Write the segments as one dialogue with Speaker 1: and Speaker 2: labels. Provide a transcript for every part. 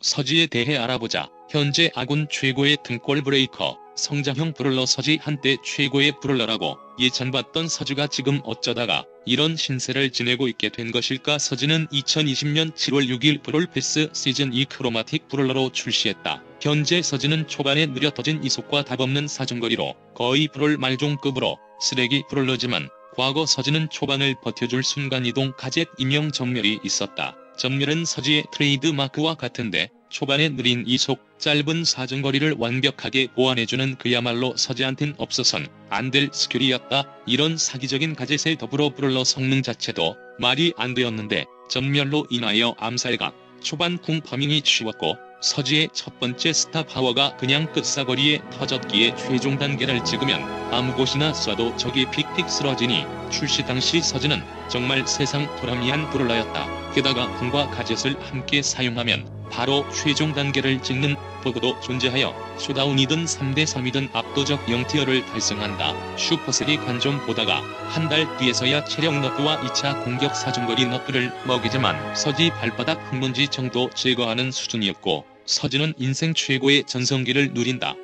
Speaker 1: 서지에 대해 알아보자. 현재 아군 최고의 등골 브레이커, 성장형 브롤러 서지 한때 최고의 브롤러라고 예찬받던 서지가 지금 어쩌다가 이런 신세를 지내고 있게 된 것일까 서지는 2020년 7월 6일 브롤 패스 시즌 2 크로마틱 브롤러로 출시했다. 현재 서지는 초반에 느려 터진 이속과 답없는 사정거리로 거의 브롤 말종급으로 쓰레기 브롤러지만 과거 서지는 초반을 버텨줄 순간이동 가젯 임용 전멸이 있었다. 전멸은 서지의 트레이드 마크와 같은데 초반에 느린 이속, 짧은 사정거리를 완벽하게 보완해주는 그야말로 서지한텐 없어선 안 될 스킬이었다. 이런 사기적인 가젯의 더불어 브롤러 성능 자체도 말이 안 되었는데 전멸로 인하여 암살각, 초반 궁 파밍이 쉬웠고 서지의 첫 번째 스타 파워가 그냥 끝사거리에 터졌기에 최종 단계를 찍으면 아무 곳이나 쏴도 적이 픽픽 쓰러지니 출시 당시 서지는 정말 세상 도라미한 브롤러였다. 게다가 궁과 가젯을 함께 사용하면 바로 최종 단계를 찍는 버그도 존재하여 쇼다운이든 3대3이든 압도적 0티어를 달성한다. 슈퍼셀이 관좀 보다가 한 달 뒤에서야 체력 너프와 2차 공격 사정거리 너프를 먹이지만 서지 발바닥 흙먼지 정도 제거하는 수준이었고 서지는 인생 최고의 전성기를 누린다.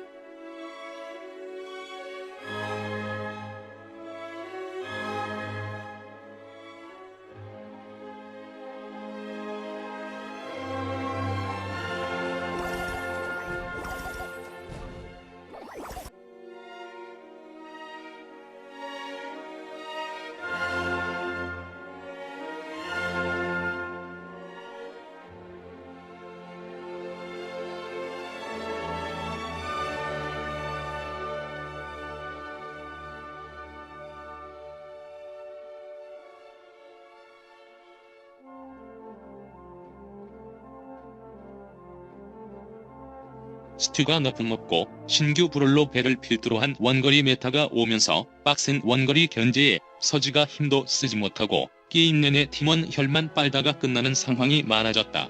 Speaker 1: 스튜가 높은 먹고 신규 브롤로 배를 필두로 한 원거리 메타가 오면서 빡센 원거리 견제에 서지가 힘도 쓰지 못하고 게임 내내 팀원 혈만 빨다가 끝나는 상황이 많아졌다.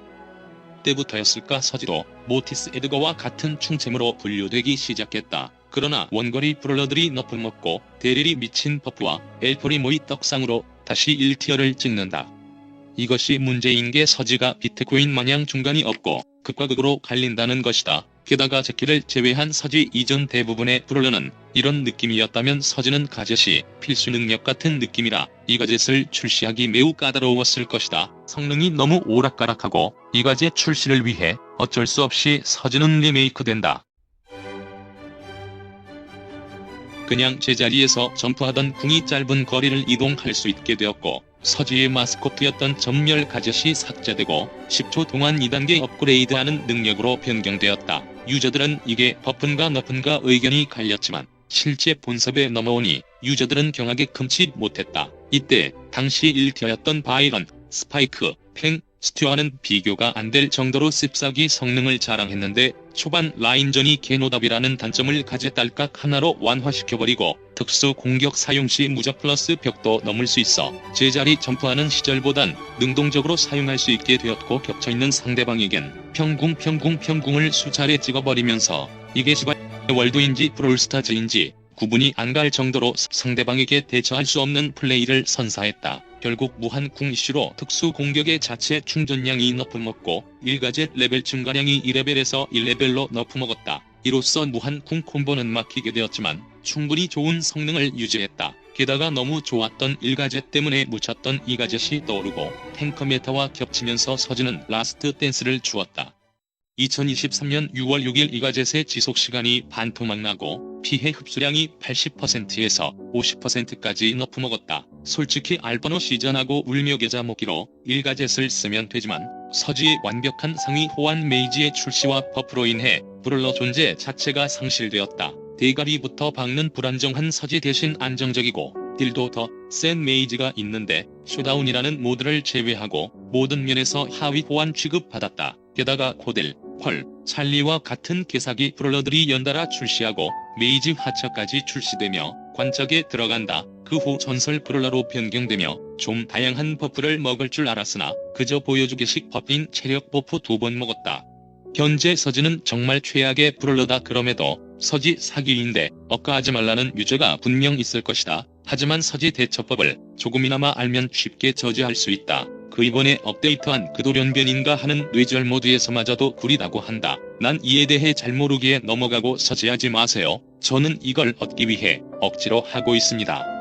Speaker 1: 때부터였을까 서지도 모티스 에드거와 같은 충챔으로 분류되기 시작했다. 그러나 원거리 브롤러들이 너프 먹고 대리리 미친 버프와 엘포리 모이 떡상으로 다시 1티어를 찍는다. 이것이 문제인 게 서지가 비트코인 마냥 중간이 없고 극과 극으로 갈린다는 것이다. 게다가 제키를 제외한 서지 이전 대부분의 브롤러는 이런 느낌이었다면 서지는 가젯이 필수 능력 같은 느낌이라 이 가젯을 출시하기 매우 까다로웠을 것이다. 성능이 너무 오락가락하고 이 가젯 출시를 위해 어쩔 수 없이 서지는 리메이크된다. 그냥 제자리에서 점프하던 궁이 짧은 거리를 이동할 수 있게 되었고 서지의 마스코트였던 전멸 가젯이 삭제되고 10초 동안 2단계 업그레이드하는 능력으로 변경되었다. 유저들은 이게 버픈가 너픈가 의견이 갈렸지만 실제 본섭에 넘어오니 유저들은 경하게 금치 못했다. 이때 당시 1티어였던 바이런, 스파이크, 팽, 스튜어는 비교가 안 될 정도로 습삭이 성능을 자랑했는데 초반 라인전이 개노답이라는 단점을 가제 딸깍 하나로 완화시켜버리고 특수 공격 사용 시 무적 플러스 벽도 넘을 수 있어 제자리 점프하는 시절보단 능동적으로 사용할 수 있게 되었고 겹쳐있는 상대방에겐 평궁 평궁 평궁을 수차례 찍어버리면서 이게 시발 월드인지 브롤스타즈인지 구분이 안 갈 정도로 상대방에게 대처할 수 없는 플레이를 선사했다. 결국 무한 궁 이슈로 특수 공격의 자체 충전량이 너프먹고 1가젯 레벨 증가량이 2레벨에서 1레벨로 너프먹었다. 이로써 무한 궁 콤보는 막히게 되었지만 충분히 좋은 성능을 유지했다. 게다가 너무 좋았던 1가젯 때문에 묻혔던 2가젯이 떠오르고 탱커 메타와 겹치면서 서지는 라스트 댄스를 주었다. 2023년 6월 6일 이가젯의 지속시간이 반토막 나고 피해 흡수량이 80%에서 50%까지 너프먹었다. 솔직히 알버노 시전하고 울며 계좌 먹기로 일가젯을 쓰면 되지만 서지의 완벽한 상위 호환 메이지의 출시와 버프로 인해 브롤러 존재 자체가 상실되었다. 대가리부터 박는 불안정한 서지 대신 안정적이고 딜도 더 센 메이지가 있는데 쇼다운이라는 모드를 제외하고 모든 면에서 하위 호환 취급받았다. 게다가 코델, 펄, 찰리와 같은 개사기 브롤러들이 연달아 출시하고 메이지 하차까지 출시되며 관짝에 들어간다. 그 후 전설 브롤러로 변경되며 좀 다양한 버프를 먹을 줄 알았으나 그저 보여주기식 버프인 체력 버프 두 번 먹었다. 현재 서지는 정말 최악의 브롤러다 그럼에도 서지 사기인데 억까하지 말라는 유저가 분명 있을 것이다. 하지만 서지 대처법을 조금이나마 알면 쉽게 저지할 수 있다. 그 이번에 업데이트한 그돌연변인가 하는 뇌절 모드에서마저도 구리다고 한다. 난 이에 대해 잘 모르기에 넘어가고 서지하지 마세요. 저는 이걸 얻기 위해 억지로 하고 있습니다.